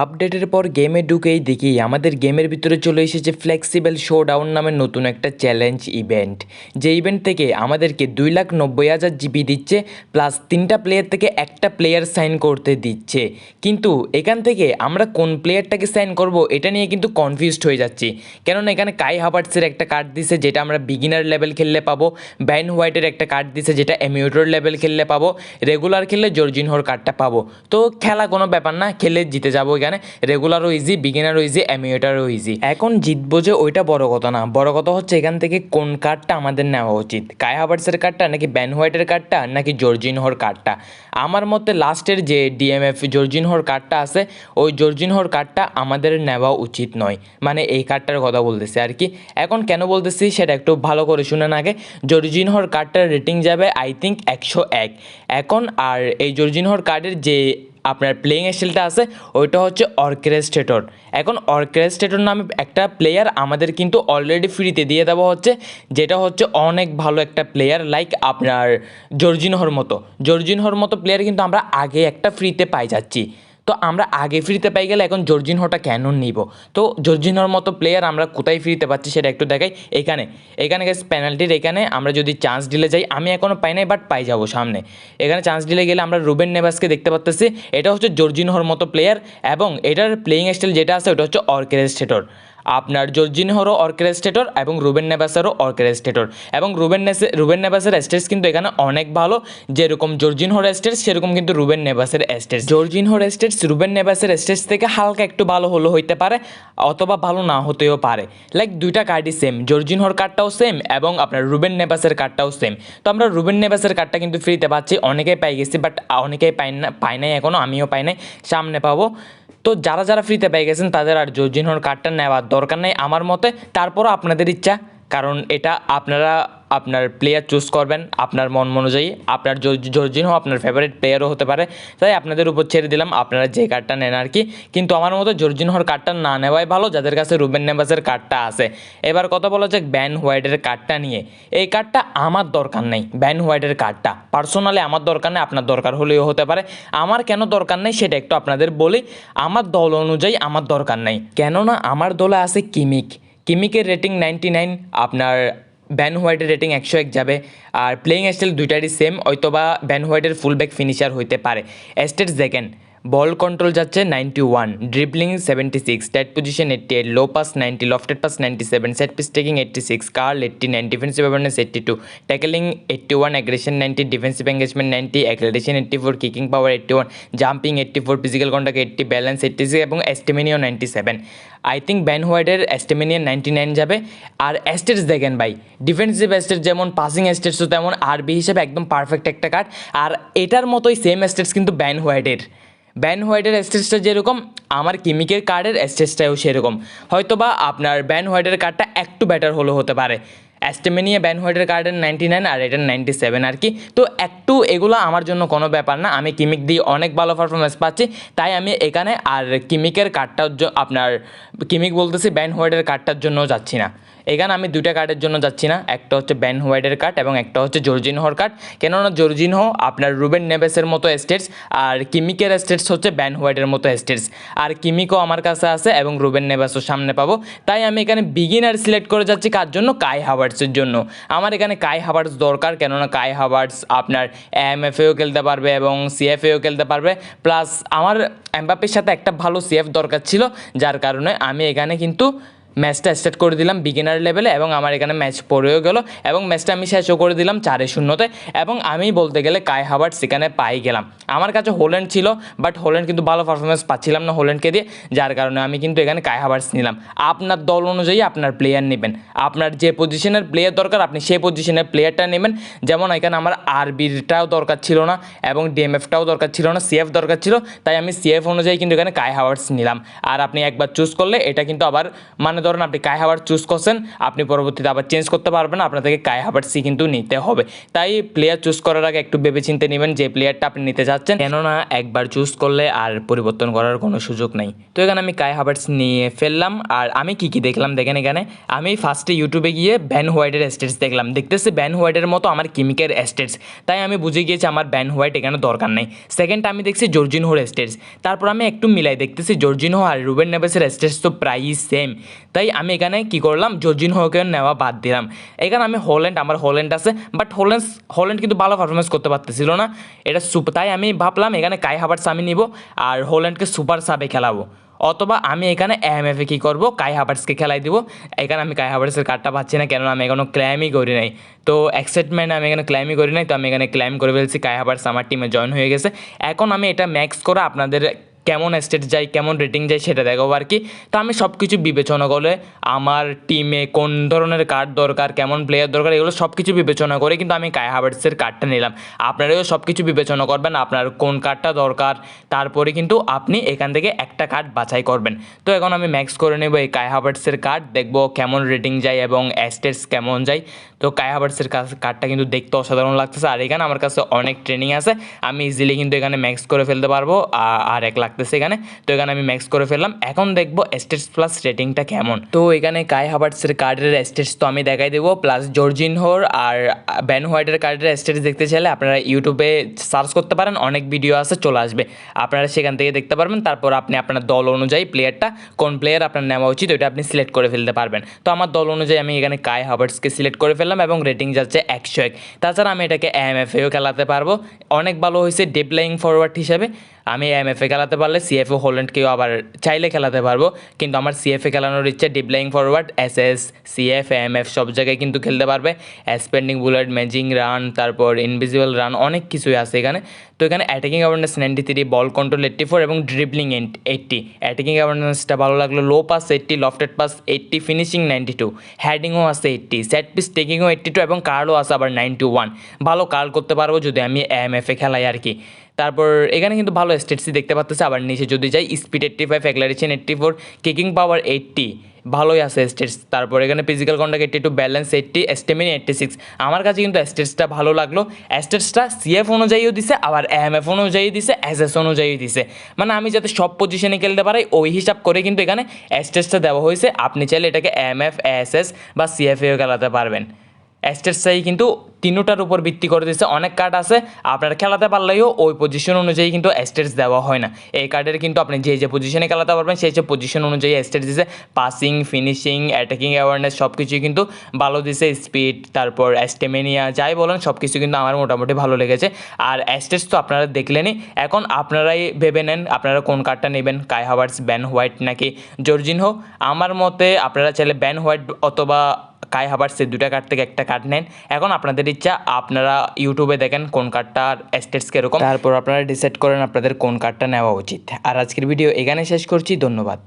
আপডেটের পর গেমে ঢুকেই দেখি আমাদের গেমের ভিতরে চলে এসেছে ফ্লেক্সিবল শো ডাউন নামের নতুন একটা চ্যালেঞ্জ ইভেন্ট যে ইভেন্ট থেকে আমাদেরকে দুই লাখ নব্বই হাজার জিবি দিচ্ছে প্লাস তিনটা প্লেয়ার থেকে একটা প্লেয়ার সাইন করতে দিচ্ছে। কিন্তু এখান থেকে আমরা কোন প্লেয়ারটাকে সাইন করব, এটা নিয়ে কিন্তু কনফিউজড হয়ে যাচ্ছি। কেননা এখানে কাই হাবার্টসের একটা কার্ড দিছে, যেটা আমরা বিগিনার লেভেল খেললে পাবো। ব্যান হোয়াইটের একটা কার্ড দিছে, যেটা এমিউটর লেভেল খেললে পাবো। রেগুলার খেললে জর্জিনহোর কার্ডটা পাবো। তো খেলা কোনো ব্যাপার না, খেলে জিতে যাব এখানে রেগুলারও ইজি বিগিনারও ইজি অ্যামিউটারও ইজি এখন জিতবো যে ওইটা বড় কথা না। বড় কথা হচ্ছে এখান থেকে কোন কার্ডটা আমাদের নেওয়া উচিত? কাই হাবার্টসের কার্ডটা নাকি ব্যান হোয়াইটের কার্ডটা নাকি জর্জিনহোর কার্ডটা আমার মতে লাস্টের যে ডিএমএফ জর্জিনহোর কার্ডটা আছে, ওই জর্জিনহোর কার্ডটা আমাদের নেওয়া উচিত নয়। মানে এই কার্ডটার কথা বলতেছি আর কি। এখন কেন বলতেছি সেটা একটু ভালো করে শুনেন আগে। জর্জিনহোর কার্ডটার রেটিং যাবে আই থিঙ্ক একশো এক। এখন আর এই জর্জিনহোর কার্ডের যে আপনার প্লেয়িং স্টাইলটা আছে, ওইটা হচ্ছে অর্কেস্ট্রেটর এখন অর্কেস্ট্রেটর নামে একটা প্লেয়ার আমাদের কিন্তু অলরেডি ফ্রিতে দিয়ে দেওয়া হচ্ছে, যেটা হচ্ছে অনেক ভালো একটা প্লেয়ার লাইক আপনার জর্জিনহর মতো। জর্জিনহর মতো প্লেয়ার কিন্তু আমরা আগে একটা ফ্রিতে পাই যাচ্ছি। তো আমরা আগে ফ্রিতে পাই গেলে এখন জর্জিনহোটা কেন নিব? তো জর্জিনহোর মতো প্লেয়ার আমরা কোথায় ফ্রিতে পাচ্ছি সেটা একটু দেখাই। এখানে এখানে গেছে পেনাল্টির এখানে আমরা যদি চান্স দিলে যাই, আমি এখনও পাই নাই বাট পাই যাব সামনে। এখানে চান্স দিলে গেলে আমরা রুবেন নেভাসকে দেখতে পাচ্তেছি এটা হচ্ছে জর্জিনহোর মতো প্লেয়ার এবং এটার প্লেয়িং স্টাইল যেটা আছে, ওটা হচ্ছে অর্কেস্ট্রেটর। আপনার জর্জিনহরও অর্কেস্ট্রেটর এবং রুবেন নেভাসেরও অর্কেস্ট্রেটর। এবং রুবেন রুবেন নেবাসের স্টেটস কিন্তু এখানে অনেক ভালো। যেরকম জর্জিনহোর স্টেটস, সেরকম কিন্তু রুবেন নেবাসের স্টেটস। জর্জিনহোর স্টেটস, রুবেন নেবাসের স্টেটস থেকে হালকা একটু ভালো হলো হইতে পারে, অথবা ভালো না হতেও পারে। লাইক দুইটা কার্ডই সেম জর্জিনহোর কার্ডটাও সেম এবং আপনার রুবেন নেবাসের কার্ডটাও সেম তো আমরা রুবেন নেবাসের কার্ডটা কিন্তু ফ্রিতে পাচ্ছি। অনেকেই পাই গেছি বাট অনেকেই পাই না পাই নাই এখনও আমিও পাই নাই। সামনে পাবো। তো যারা যারা ফ্রিতে পেয়ে গেছেন, তাদের আর জর্জিনহোর কার্ডটা নেওয়ার দরকার নেই। আমার মতে, তারপরও আপনাদের ইচ্ছা। কারণ এটা আপনারা আপনার প্লেয়ার চুজ করবেন, আপনার মন অনুযায়ী আপনার জর্জিনহো আপনার ফেভারিট প্লেয়ারও হতে পারে। তাই আপনাদের উপর ছেড়ে দিলাম, আপনারা যে কার্ডটা নেন আর কি। কিন্তু আমার মতো জর্জিনহোর কার্ডটা না নেওয়াই ভালো, যাদের কাছে রুবেন নেভাসের কার্ডটা আছে। এবার কথা বলা যাক ব্যান হোয়াইটের কার্ডটা নিয়ে। এই কার্ডটা আমার দরকার নেই ব্যান হোয়াইটের কার্ডটা পার্সোনালি আমার দরকার নেই, আপনার দরকার হলেও হতে পারে। আমার কেন দরকার নেই সেটা একটু আপনাদের বলি। আমার দল অনুযায়ী আমার দরকার নেই। কেননা আমার দলে আছে কিমিক কিমিকের রেটিং নাইনটি নাইন আপনার ব্যান হোয়াইটের রেটিং একশো এক যাবে। আর প্লেয়িং স্টাইল দুইটারই সেম হয়তোবা ব্যান হোয়াইটের ফুল ব্যাক ফিনিশার হইতে পারে। এস্টেট দেখেন বল কন্ট্রোল যাচ্ছে ninety one dribbling seventy six stat position eighty eight low pass ninety lofted pass ninety seven set piece taking eighty six curl eighty nine defensive awareness eighty two tackling eighty one aggression ninety defensive engagement ninety acceleration eighty four kicking power eighty one jumping eighty four physical contact eighty balance eighty six এবং stamina ninety seven I think Ben হোয়াইটের stamina ninety nine যাবে। আর stats দেখেন ভাই defensive stats যেমন passing এস্টেটসও তেমন RB হিসেবে একদম পারফেক্ট একটা কার্ড আর এটার মতোই সেম অ্যাস্টেটস কিন্তু ব্যান হোয়াইটের ব্যান হোয়াইটের স্টেজটা যেরকম, আমার কিমিকের কার্ডের স্টেজটাও সেরকম। হয়তোবা আপনার ব্যান হোয়াইটের কার্ডটা একটু বেটার হলো হতে পারে। অ্যাস্টেমেনিয়া ব্যান হোয়াইটের কার্ডের নাইনটি নাইন আর এটার নাইনটি সেভেন আর কি। তো একটু এগুলো আমার জন্য কোনো ব্যাপার না। আমি কিমিক দিয়ে অনেক ভালো পারফরমেন্স পাচ্ছি। তাই আমি এখানে আর কিমিকের কার্ডটার আপনার কিমিক বলতেছি ব্যান হোয়াইটের কার্ডটার জন্যও যাচ্ছি না। এখানে আমি দুইটা কার্ডের জন্য যাচ্ছি না। একটা হচ্ছে ব্যান হোয়াইটের কার্ড এবং একটা হচ্ছে জর্জিনহোর কার্ড। কেননা জর্জিনহো আপনার রুবেন নেভেসের মতো স্টেটস আর কিমিকের স্টেটস হচ্ছে ব্যান হোয়াইটের মতো স্টেটস। আর কিমিকও আমার কাছে আছে এবং রুবেন নেভেসও সামনে পাবো। তাই আমি এখানে বিগিনার সিলেক্ট করে যাচ্ছি। কার জন্য? কাই হাওয়ার্ডসের জন্য। আমার এখানে কাই হাওয়ার্ডস দরকার, কেননা কাই হাওয়ার্ডস আপনার এমএফএও খেলতে পারবে এবং সিএফএও খেলতে পারবে। প্লাস আমার এমবাপের সাথে একটা ভালো সিএফ দরকার ছিল, যার কারণে আমি এখানে কিন্তু ম্যাচটা স্টার্ট করে দিলাম বিগিনার লেভেলে এবং আমার এখানে ম্যাচ পড়েও গেল এবং ম্যাচটা আমি শেষও করে দিলাম চারে শূন্যতে এবং আমি বলতে গেলে কাই হাবার্ট সেখানে পাই গেলাম। আমার কাছে হোল্যান্ড ছিল বাট হোল্যান্ড কিন্তু ভালো পারফরমেন্স পাচ্ছিলাম না হোল্যান্ডকে দিয়ে, যার কারণে আমি কিন্তু এখানে কাই হাবার্টস নিলাম। আপনার দল অনুযায়ী আপনার প্লেয়ার নেবেন। আপনার যে পজিশনের প্লেয়ার দরকার, আপনি সেই পজিশনের প্লেয়ারটা নেবেন। যেমন এখানে আমার আরবিটাও দরকার ছিল না এবং ডিএমএফটাও দরকার ছিল না সিএফ দরকার ছিল, তাই আমি সিএফ অনুযায়ী কিন্তু এখানে কাই হাওয়ার্টস নিলাম। আর আপনি একবার চুজ করলে, এটা কিন্তু আবার মানে ধরেন আপনি কাই হাবার চুজ করছেন, আপনি পরবর্তীতে আবার চেঞ্জ করতে পারবেন, আপনাদেরকে কাই হাবার্সই কিন্তু নিতে হবে। তাই প্লেয়ার চুজ করার আগে একটু ভেবে চিন্তে নেবেন যে প্লেয়ারটা আপনি নিতে চাচ্ছেন। কেননা একবার চুজ করলে আর পরিবর্তন করার কোনো সুযোগ নেই। তো এখানে আমি কাই হাবার্স নিয়ে ফেললাম, আর আমি কি কি দেখলাম দেখেন এখানে। আমি ফার্স্টে ইউটিউবে গিয়ে ব্যান হোয়াইটের স্টেটস দেখলাম। দেখতেছে ব্যান হোয়াইটের মতো আমার কিমিকের স্টেটস তাই আমি বুঝে গিয়েছি আমার ব্যান হোয়াইট এখানে দরকার নেই। সেকেন্ড আমি দেখছি জর্জিন হোর স্টেটস তারপর আমি একটু মিলাই দেখতেছি জর্জিনহো আর রুবেন নেভেসের স্টেটস তো প্রায়ই সেম তাই আমি এখানে কি করলাম? জর্জিন হোকে নেওয়া বাদ দিলাম। এখানে আমি হল্যান্ড আমার হল্যান্ড আছে বাট হল্যান্ড হল্যান্ড কিন্তু ভালো পারফরমেন্স করতে পারতেছিল না। এটা সুপ তাই আমি ভাবলাম এখানে কাই হাবার্স আমি নিব আর হল্যান্ডকে সুপার সাবে খেলাবো। অথবা আমি এখানে এমএফে কী করব? কাই হাবার্সকে খেলাই দিব। এখানে আমি কাই হাবার্সের কার্ডটা পাচ্ছি না, কেননা আমি এখনও ক্লাইমই করি নাই। তো এক্সাইটমেন্ট আমি এখানে ক্লাইমই করি নাই, তো আমি এখানে ক্লাইম করে ফেলছি। কাই হাবার্স আমার টিমে জয়েন হয়ে গেছে। এখন আমি এটা ম্যাক্স করে আপনাদের কেমন স্টেট যাই কেমন রেটিং যাই সেটা দেখাবো আর কি। তো আমি সব কিছু বিবেচনা করে, আমার টিমে কোন ধরনের কার্ড দরকার, কেমন প্লেয়ার দরকার, এগুলো সব কিছু বিবেচনা করে কিন্তু আমি কাই হাবার্টসের কার্ডটা নিলাম। আপনারাও সব কিছু বিবেচনা করবেন, আপনার কোন কার্ডটা দরকার, তারপরে কিন্তু আপনি এখান থেকে একটা কার্ড বাছাই করবেন। তো এখন আমি ম্যাক্স করে নেব এই কাই হাবার্টসের কার্ড দেখব কেমন রেটিং যায় এবং স্টেটস কেমন যায়। তো কাই হাবার্টসের কাছে কার্ডটা কিন্তু দেখতে অসাধারণ লাগতেছে, আর এখানে আমার কাছে অনেক ট্রেনিং আছে, আমি ইজিলি কিন্তু এখানে ম্যাক্স করে ফেলতে পারব আর এক লাগতেছে এখানে। তো এখানে আমি ম্যাক্স করে ফেললাম। এখন দেখব স্টেটস প্লাস রেটিংটা কেমন। তো এখানে কাই হাবার্টসের কার্ডের স্টেটস তো আমি দেখাই দেবো প্লাস জর্জিন হোর আর ব্যান হোয়াইটের কার্ডের স্টেটস দেখতে চাইলে আপনারা ইউটিউবে সার্চ করতে পারেন, অনেক ভিডিও আছে, চলে আসবে। আপনারা সেখান থেকে দেখতে পারবেন, তারপর আপনি আপনার দল অনুযায়ী প্লেয়ারটা কোন প্লেয়ার আপনার নেওয়া উচিত, ওইটা আপনি সিলেক্ট করে ফেলতে পারবেন। তো আমার দল অনুযায়ী আমি এখানে কাই হাবার্টসকে সিলেক্ট করে ফেললাম এবং রেটিং যাচ্ছে একশো এক। তাছাড়া আমি এটাকে এমএফএও খেলাতে পারব। অনেক ভালো হয়েছে ডিপ্লাইং ফরওয়ার্ড হিসাবে। আমি এমএফএ খেলাতে পারলে সিএফও হোল্যান্ডকেও আবার চাইলে খেলাতে পারব। কিন্তু আমার সিএফএ খেলানোর ইচ্ছে deep lying forward S S CF M F সব জায়গায় কিন্তু খেলতে পারবে। স্পেন্ডিং বুলেট ম্যাজিং রান তারপর ইনভিজিবল রান অনেক কিছুই আছে এখানে। তো এখানে attacking awareness ninety three ball control eighty four এবং ড্রিবলিং এইট্টি অ্যাটাকিং অ্যাওয়ারনেসটা ভালো লাগল low pass eighty lofted pass eighty finishing ninety two হ্যাডিংও আছে এইট্টি সেট পিস টেকিংও এইট্টি টু এবং কার্লও আছে আবার নাইনটি ওয়ান ভালো কার্ল করতে পারব যদি আমি এম এফে খেলাই আর কি। তারপর এখানে কিন্তু ভালো স্টেটসই দেখতে পাচ্তেছে আবার নিচে যদি যাই speed eighty five acceleration eighty four kicking power eighty ভালোই আছে স্টেটস তারপর এখানে physical contact eighty two balance eighty stamina eighty six আমার কাছে কিন্তু স্টেটসটা ভালো লাগল। স্টেটসটা সিএফ অনুযায়ীও দিছে, আবার এম এফ অনুযায়ী দিছে এস অনুযায়ী দিছে। মানে আমি যাতে সব পজিশনে খেলতে পারি ওই হিসাব করে কিন্তু এখানে স্টেটসটা দেওয়া হয়েছে। আপনি চাইলে এটাকে এম এফ এস এস বা সিএফএও খেলাতে পারবেন। স্টেটসটাই কিন্তু তিনোটার উপর ভিত্তি করে দিচ্ছে অনেক কার্ড আছে, আপনার খেলাতে পারলেও ওই পজিশন অনুযায়ী কিন্তু স্টেটস দেওয়া হয় না। এই কার্ডের কিন্তু আপনি যে যে পজিশনে খেলাতে পারবেন, সেই যে পজিশন অনুযায়ী স্টেটস দিছে। পাসিং ফিনিশিং অ্যাটাকিং অ্যাওয়ারনেস সব কিছুই কিন্তু ভালো দিছে। স্পিড তারপর স্টেমেনিয়া যাই বলেন সব কিছু কিন্তু আমার মোটামুটি ভালো লেগেছে। আর স্টেটস তো আপনারা দেখলেনই। এখন আপনারাই ভেবে নেন, আপনারা কোন কার্ডটা নেবেন? কাই হাওয়ার্স ব্যান হোয়াইট নাকি জর্জিন জর্জিনহো আমার মতে আপনারা চাইলে ব্যান হোয়াইট অথবা কাই হাবার্সের দুটা কার্ড থেকে একটা কার্ড নেন। এখন আপনাদের ইচ্ছা, আপনারা ইউটিউবে দেখেন কোন কার্ডটার স্টেটস কীরকম। তারপর আপনারা ডিসাইড করেন আপনাদের কোন কার্ডটা নেওয়া উচিত। আর আজকের ভিডিও এখানে শেষ করছি, ধন্যবাদ।